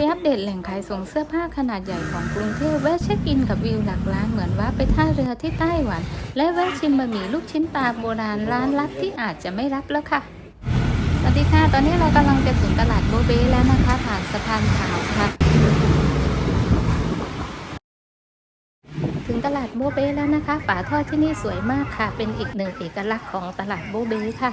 ไปอัปเดตแหล่งขายส่งเสื้อผ้าขนาดใหญ่ของกรุงเทพแวะเช็คอินกับวิวหลักล้านเหมือนว่าไปท่าเรือที่ไต้หวัน และแวะชิมบะหมี่ลูกชิ้นปลาโบราณร้านลับที่อาจจะไม่รับแล้วค่ะ สวัสดีค่ะ ตอนนี้เรากำลังจะถึงตลาดโบเบ้แล้วนะคะ ผ่านสะพานขาวค่ะ ถึงตลาดโบเบ้แล้วนะคะ ฝาท่อที่นี่สวยมากค่ะ เป็นอีกหนึ่งเอกลักษณ์ของตลาดโบเบ้ค่ะ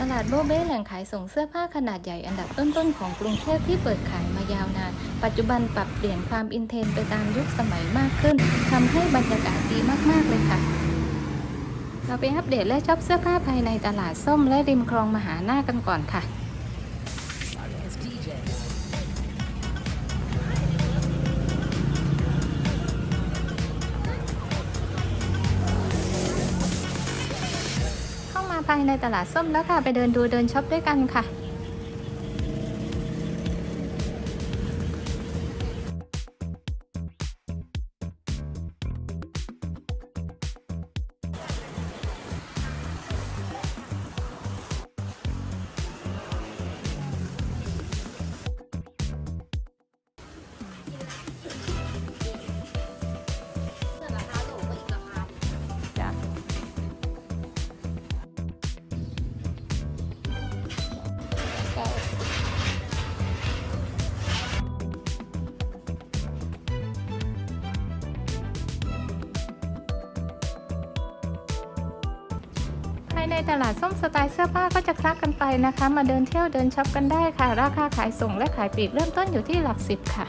ตลาดโบเบ้แหล่งขายส่งเสื้อผ้าขนาดใหญ่อันดับต้นๆของกรุงเทพที่เปิดขายมายาวนาน ปัจจุบันปรับเปลี่ยนความอินเทรนด์ไปตามยุคสมัยมากขึ้นทำให้บรรยากาศดีมากๆเลยค่ะ เราไปอัปเดตและช็อปเสื้อผ้าภายในตลาดส้มและริมคลองมหาหน้ากันก่อนค่ะ ในตลาดส้มแล้วค่ะ ไปเดินดูเดินช็อปด้วยกันค่ะายในตลาดส้มสไตล์เสื้อผ้าก็จะคลักกันไปนะคะ มาเดินเที่ยวเดินช็อปกันได้ค่ะ ราคาขายส่งและขายปลีกเริ่มต้นอยู่ที่หลักสิบค่ะ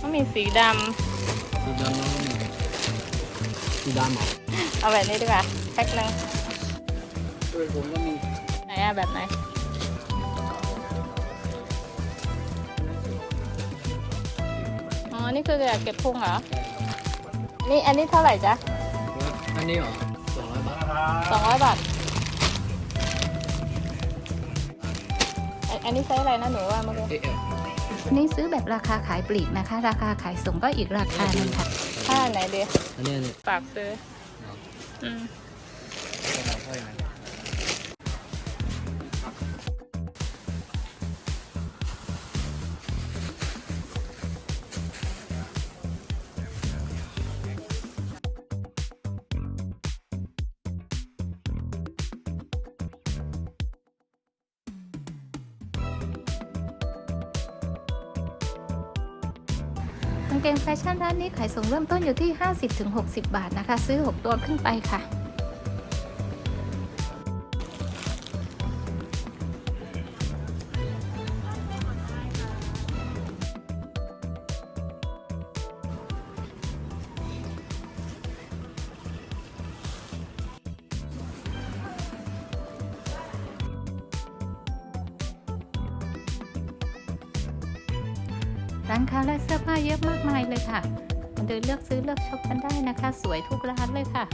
ก็มีสีดสีดำสีดำเหรอำเอาแบบนี้ดีกว่าแพ็คหนึ่งด้วยผมก็มีไหนอะแบบไหน อ๋อนี่คือเก็บพุงเหรอ นี่อันนี้เท่าไหร่จ๊ะ อันนี้เหรอสองร้อยบาทสองร้อยบาทอันอันนี้ไซส์อะไรนะหนูว่าเมื่อกี้ เอ๊ะนี่ซื้อแบบราคาขายปลีกนะคะ ราคาขายส่งก็อีกราคาหนึ่งค่ะถ้าไหนดีอันนี้อันนี้ฝากซื้อ อืมค่อยๆนะางเกงแฟชั่นร้านนี้ขายส่งเริ่มต้นอยู่ที่ 50-60 บาทนะคะ ซื้อ 6 ตัวขึ้นไปค่ะ เยอะมากมายเลยค่ะมาเดินเลือกซื้อเลือกช็อปกันได้นะคะ สวยทุกร้านเลยค่ะ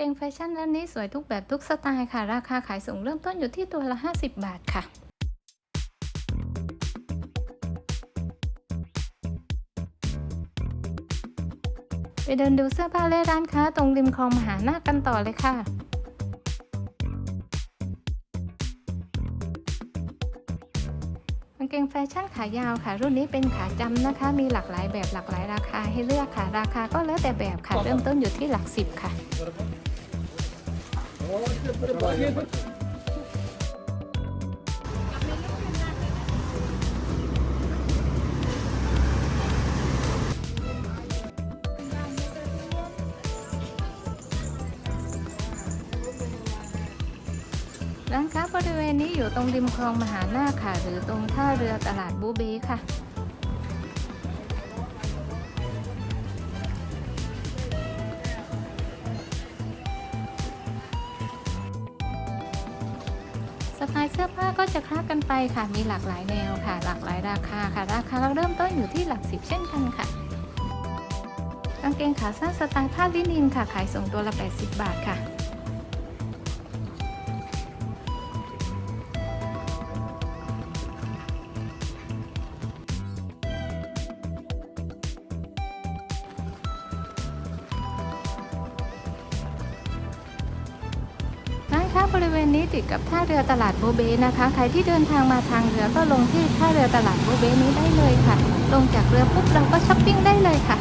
เกงแฟชั่นร้านนี้สวยทุกแบบทุกสไตล์ค่ะ ราคาขายส่งเริ่มต้นอยู่ที่ตัวละ 50 บาทค่ะไปเดินดูเสื้อผ้าและร้านค้าตรงริมคลองมหานาคกันต่อเลยค่ะ กางเกงแฟชั่นขายาวค่ะ รุ่นนี้เป็นขาจำนะคะ มีหลากหลายแบบหลากหลายราคาให้เลือกค่ะ ราคาก็แล้วแต่แบบค่ะ เริ่มต้นอยู่ที่หลักสิบค่ะ ร้านค้าบริเวณนี้อยู่ตรงริมคลองมหานาคค่ะ หรือตรงท่าเรือตลาดบูเบค่ะ สไตล์เสื้อผ้าก็จะคล้ากันไปค่ะ มีหลากหลายแนวค่ะ หลากหลายราคาค่ะ ราคาเริ่มต้นอยู่ที่หลักสิบเช่นกันค่ะ กางเกงขาสั้นสไตล์ผ้าลินินค่ะ ขายส่งตัวละ 80 บาทค่ะ ค้าบริเวณนี้ติดกับท่าเรือตลาดโบเบนะคะ ใครที่เดินทางมาทางเรือก็ลงที่ท่าเรือตลาดโบเบนี้ได้เลยค่ะ ลงจากเรือปุ๊บเราก็ช้อปปิ้งได้เลยค่ะ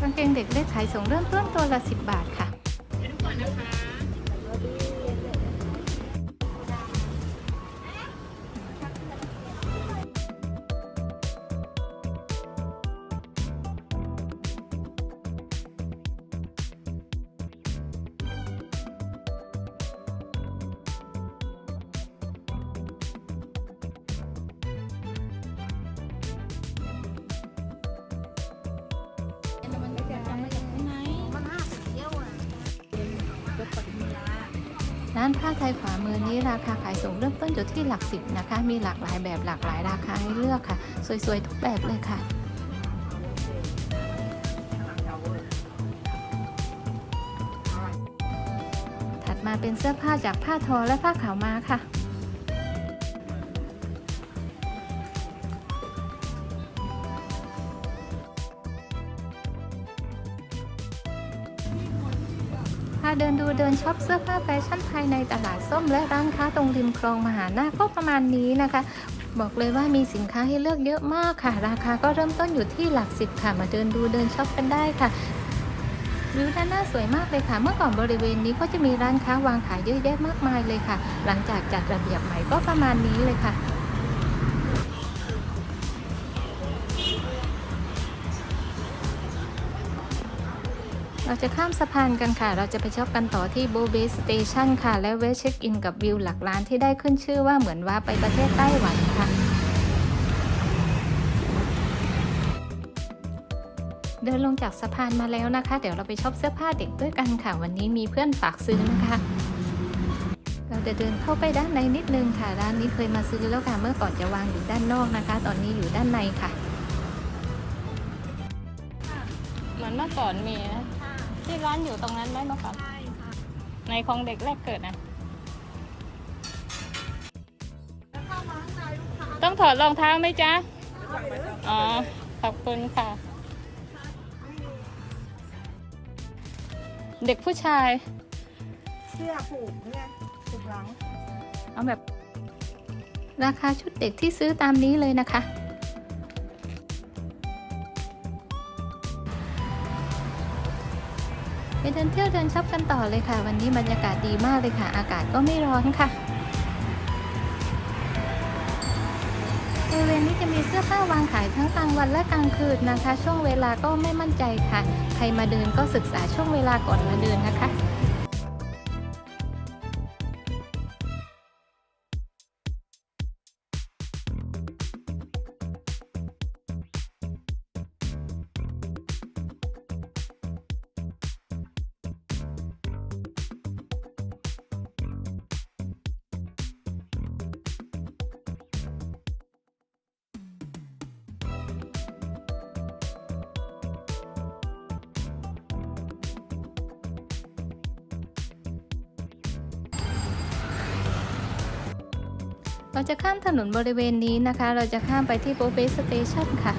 กางเกงเด็กเล็กขายส่งเริ่มต้นตัวละ 10 บาทค่ะ ร้านผ้าไทยขวามือนี้ราคาขายส่งเริ่มต้นอยู่ที่หลักสิบนะคะ มีหลากหลายแบบหลากหลายราคาให้เลือกค่ะ สวยๆทุกแบบเลยค่ะถัดมาเป็นเสื้อผ้าจากผ้าทอและผ้าขาวม้าค่ะ เดินช็อปเสื้อผ้าแฟชั่นภายในตลาดส้มและร้านค้าตรงริมคลองมหานาคก็ประมาณนี้นะคะ บอกเลยว่ามีสินค้าให้เลือกเยอะมากค่ะ ราคาก็เริ่มต้นอยู่ที่หลักสิบค่ะ มาเดินดูเดินช็อปกันได้ค่ะวิวด้านหน้าสวยมากเลยค่ะ เมื่อก่อนบริเวณนี้ก็จะมีร้านค้าวางขายเยอะแยะมากมายเลยค่ะ หลังจากจัดระเบียบใหม่ก็ประมาณนี้เลยค่ะ เราจะข้ามสะพานกันค่ะ เราจะไปช็อปกันต่อที่โบเบสเตชันค่ะ และเวชเช็คอินกับวิวหลักล้านที่ได้ขึ้นชื่อว่าเหมือนว่าไปประเทศไต้หวันค่ะเดินลงจากสะพานมาแล้วนะคะ เดี๋ยวเราไปช็อปเสื้อผ้าเด็กด้วยกันค่ะ วันนี้มีเพื่อนฝากซื้อนะคะ เราจะเดินเข้าไปด้านในนิดนึงค่ะ ร้านนี้เคยมาซื้อแล้วค่ะ เมื่อก่อนจะวางอยู่ด้านนอกนะคะ ตอนนี้อยู่ด้านในค่ะ เหมือนเมื่อก่อนมีนะ ที่ร้านอยู่ตรงนั้นไหมเมื่อก่อนในของเด็กแรกเกิดนะต้องถอดรองเท้าไหมจ๊ะ อ๋อ ขอบคุณค่ะ เด็กผู้ชาย เสื้อผูกเนี่ยผูกหลัง เอาแบบ ราคาชุดเด็กที่ซื้อตามนี้เลยนะคะ เดินเที่ยวเดินช็อปกันต่อเลยค่ะ วันนี้บรรยากาศดีมากเลยค่ะ อากาศก็ไม่ร้อนค่ะบริเวณนี้จะมีเสื้อผ้าวางขายทั้งกลางวันและกลางคืนนะคะ ช่วงเวลาก็ไม่มั่นใจค่ะ ใครมาเดินก็ศึกษาช่วงเวลาก่อนมาเดินนะคะ เราจะข้ามถนนบริเวณนี้นะคะ เราจะข้ามไปที่โบเบสสเตชันค่ะ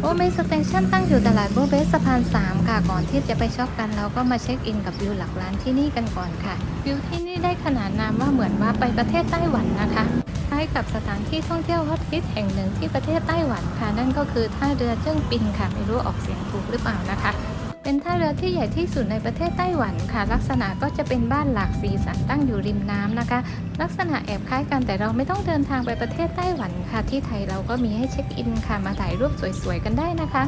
โบเบสสเตชันตั้งอยู่ตลาดโบเบสสะพาน 3 ค่ะ ก่อนที่จะไปช็อปกันเราก็มาเช็คอินกับวิวหลักล้านที่นี่กันก่อนค่ะ วิวที่นี่ได้ขนานนามว่าเหมือนว่าไปประเทศไต้หวันนะคะคล้ายกับสถานที่ท่องเที่ยวฮอตฮิตแห่งหนึ่งที่ประเทศไต้หวันค่ะ นั่นก็คือท่าเรือเจิ้งปิงค่ะ ไม่รู้ออกเสียงถูกหรือเปล่านะคะ เป็นท่าเรือที่ใหญ่ที่สุดในประเทศไต้หวันค่ะ ลักษณะก็จะเป็นบ้านหลากสีสันตั้งอยู่ริมน้ำนะคะ ลักษณะแอบคล้ายกันแต่เราไม่ต้องเดินทางไปประเทศไต้หวันค่ะ ที่ไทยเราก็มีให้เช็คอินค่ะ มาถ่ายรูปสวยๆกันได้นะคะ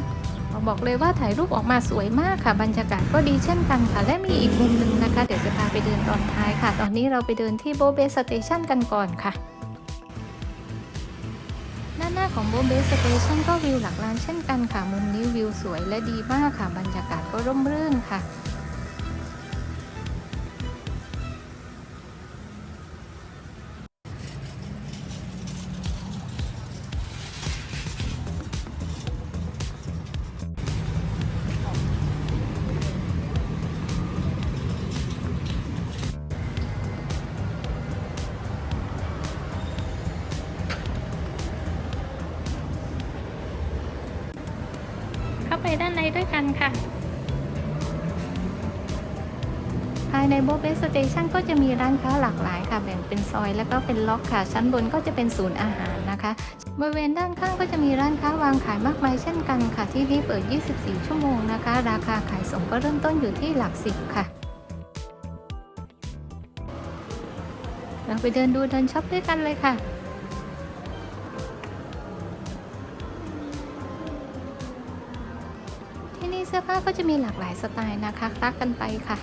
บอกเลยว่าถ่ายรูปออกมาสวยมากค่ะ บรรยากาศก็ดีเช่นกันค่ะ และมีอีกมุมหนึ่งนะคะ เดี๋ยวจะพาไปเดินตอนท้ายค่ะ ตอนนี้เราไปเดินที่โบเบสเตชันกันก่อนค่ะ น้าของโบเบสเตชันก็วิวหลักล้านเช่นกันค่ะ มุมนี้วิวสวยและดีมากค่ะ บรรยากาศก็ร่มรื่นค่ะ เข้าไปด้านในด้วยกันค่ะ ภายในโบเบสเตชันก็จะมีร้านค้าหลากหลายค่ะ แบ่งเป็นซอยแล้วก็เป็นล็อกค่ะ ชั้นบนก็จะเป็นศูนย์อาหารนะคะบริเวณด้านข้างก็จะมีร้านค้าวางขายมากมายเช่นกันค่ะ ที่นี่เปิด 24 ชั่วโมงนะคะ ราคาขายส่งก็เริ่มต้นอยู่ที่หลักสิบค่ะเราไปเดินดูเดินช็อปด้วยกันเลยค่ะ สื้อผ้าก็จะมีหลากหลายสไตล์นะคะคลักกันไปค่ะ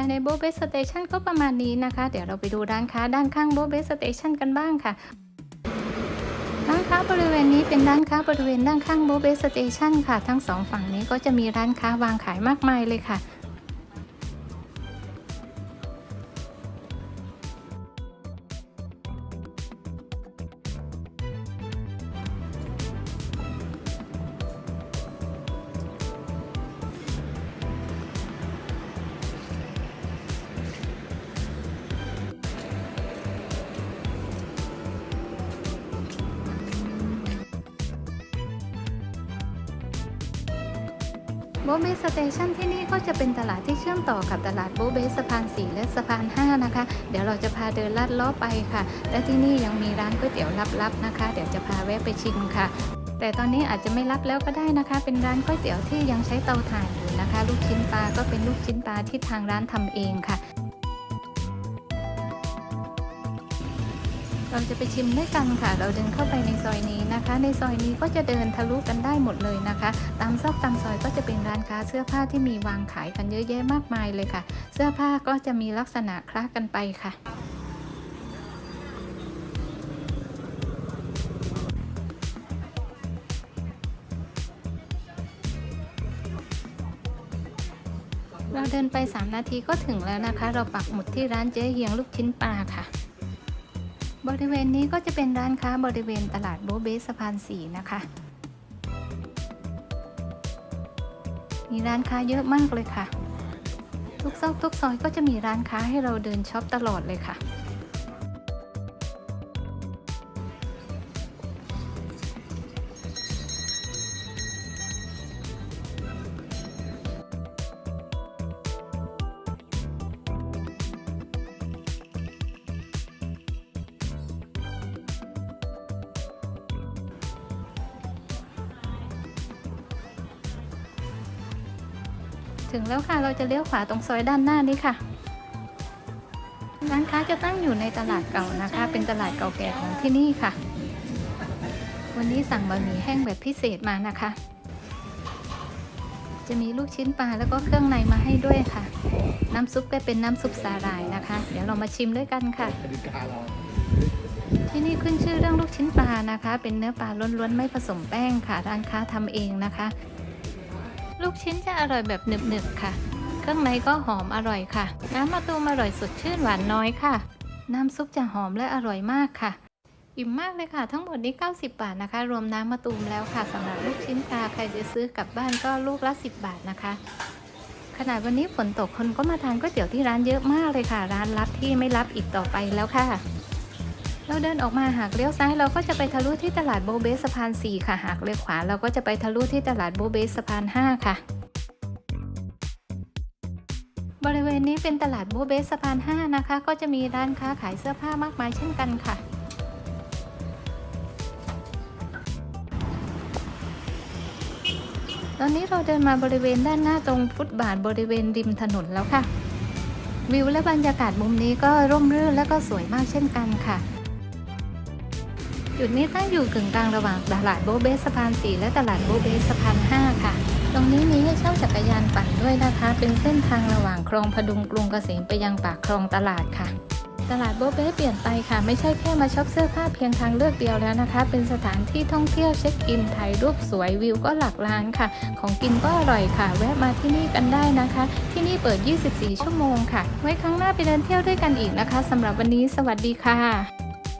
ายในโบเบสสเตชันก็ประมาณนี้นะคะ เดี๋ยวเราไปดูร้านค้าด้านข้างโบเบสสเตชันกันบ้างค่ะร้านค้าบริเวณนี้เป็นร้านค้าบริเวณด้านข้างโบเบสสเตชันค่ะ ทั้งสองฝั่งนี้ก็จะมีร้านค้าวางขายมากมายเลยค่ะ โบเบสสเตชันที่นี่ก็จะเป็นตลาดที่เชื่อมต่อกับตลาดโบเบสสะพาน 4 และสะพาน 5 นะคะ เดี๋ยวเราจะพาเดินลัดล้อไปค่ะ และที่นี่ยังมีร้านก๋วยเตี๋ยวลับๆนะคะ เดี๋ยวจะพาแวะไปชิมค่ะ แต่ตอนนี้อาจจะไม่รับแล้วก็ได้นะคะ เป็นร้านก๋วยเตี๋ยวที่ยังใช้เตาถ่านอยู่นะคะ ลูกชิ้นปลาก็เป็นลูกชิ้นปลาที่ทางร้านทำเองค่ะ เราจะไปชิมด้วยกันค่ะ เราเดินเข้าไปในซอยนี้นะคะ ในซอยนี้ก็จะเดินทะลุกันได้หมดเลยนะคะ ตามซอกตามซอยก็จะเป็นร้านค้าเสื้อผ้าที่มีวางขายกันเยอะแยะมากมายเลยค่ะ เสื้อผ้าก็จะมีลักษณะคล้ากันไปค่ะเราเดินไป 3 นาทีก็ถึงแล้วนะคะ เราปักหมุดที่ร้านเจ๊เฮียงลูกชิ้นปลาค่ะ บริเวณนี้ก็จะเป็นร้านค้าบริเวณตลาดโบเบสสะพานสีนะคะ มีร้านค้าเยอะมากเลยค่ะ ทุกซอกทุกซอยก็จะมีร้านค้าให้เราเดินช็อปตลอดเลยค่ะ ถึงแล้วค่ะเราจะเลี้ยวขวาตรงซอยด้านหน้านี้ค่ะ ร้านค้าจะตั้งอยู่ในตลาดเก่านะคะ เป็นตลาดเก่าแก่ของที่นี่ค่ะ วันนี้สั่งบะหมี่แห้งแบบพิเศษมานะคะ จะมีลูกชิ้นปลาแล้วก็เครื่องในมาให้ด้วยค่ะ น้ำซุปก็เป็นน้ำซุปสาหร่ายนะคะ เดี๋ยวเรามาชิมด้วยกันค่ะ ที่นี่ขึ้นชื่อเรื่องลูกชิ้นปลานะคะ เป็นเนื้อปลาล้วนๆไม่ผสมแป้งค่ะ ร้านค้าทำเองนะคะ ลูกชิ้นจะอร่อยแบบหนึบๆค่ะ เครื่องในก็หอมอร่อยค่ะ น้ำมะตูมอร่อยสดชื่นหวานน้อยค่ะ น้ำซุปจะหอมและอร่อยมากค่ะ อิ่มมากเลยค่ะ ทั้งหมดนี้ 90 บาทนะคะ รวมน้ำมะตูมแล้วค่ะสำหรับลูกชิ้นปลาใครจะซื้อกลับบ้านก็ลูกละ 10 บาทนะคะ ขนาดวันนี้ฝนตกคนก็มาทานก๋วยเตี๋ยวที่ร้านเยอะมากเลยค่ะ ร้านลับที่ไม่รับอีกต่อไปแล้วค่ะ เราเดินออกมาหากเลี้ยวซ้ายเราก็จะไปทะลุที่ตลาดโบเบสสะพาน 4 ค่ะ หากเลี้ยวขวาเราก็จะไปทะลุที่ตลาดโบเบสสะพาน 5 ค่ะ บริเวณนี้เป็นตลาดโบเบสสะพาน 5 นะคะ ก็จะมีร้านค้าขายเสื้อผ้ามากมายเช่นกันค่ะตอนนี้เราเดินมาบริเวณด้านหน้าตรงฟุตบาทบริเวณริมถนนแล้วค่ะ วิวและบรรยากาศมุมนี้ก็ร่มรื่นและก็สวยมากเช่นกันค่ะ จุดนี้ตั้งอยู่กึ่งกลางระหว่างตลาดโบเบสสะพาน 4 และตลาดโบเบสสะพาน 5 ค่ะ ตรงนี้มีให้เช่าจักรยานปั่นด้วยนะคะ เป็นเส้นทางระหว่างคลองพดุงกรุงเกษมไปยังปากคลองตลาดค่ะ ตลาดโบเบ้เปลี่ยนไปค่ะ ไม่ใช่แค่มาช็อปเสื้อผ้าเพียงทางเลือกเดียวแล้วนะคะ เป็นสถานที่ท่องเที่ยวเช็คอินถ่ายรูปสวยวิวก็หลักล้านค่ะ ของกินก็อร่อยค่ะ แวะมาที่นี่กันได้นะคะ ที่นี่เปิด 24 ชั่วโมงค่ะ ไว้ครั้งหน้าไปเดินเที่ยวด้วยกันอีกนะคะสำหรับวันนี้ สวัสดีค่ะ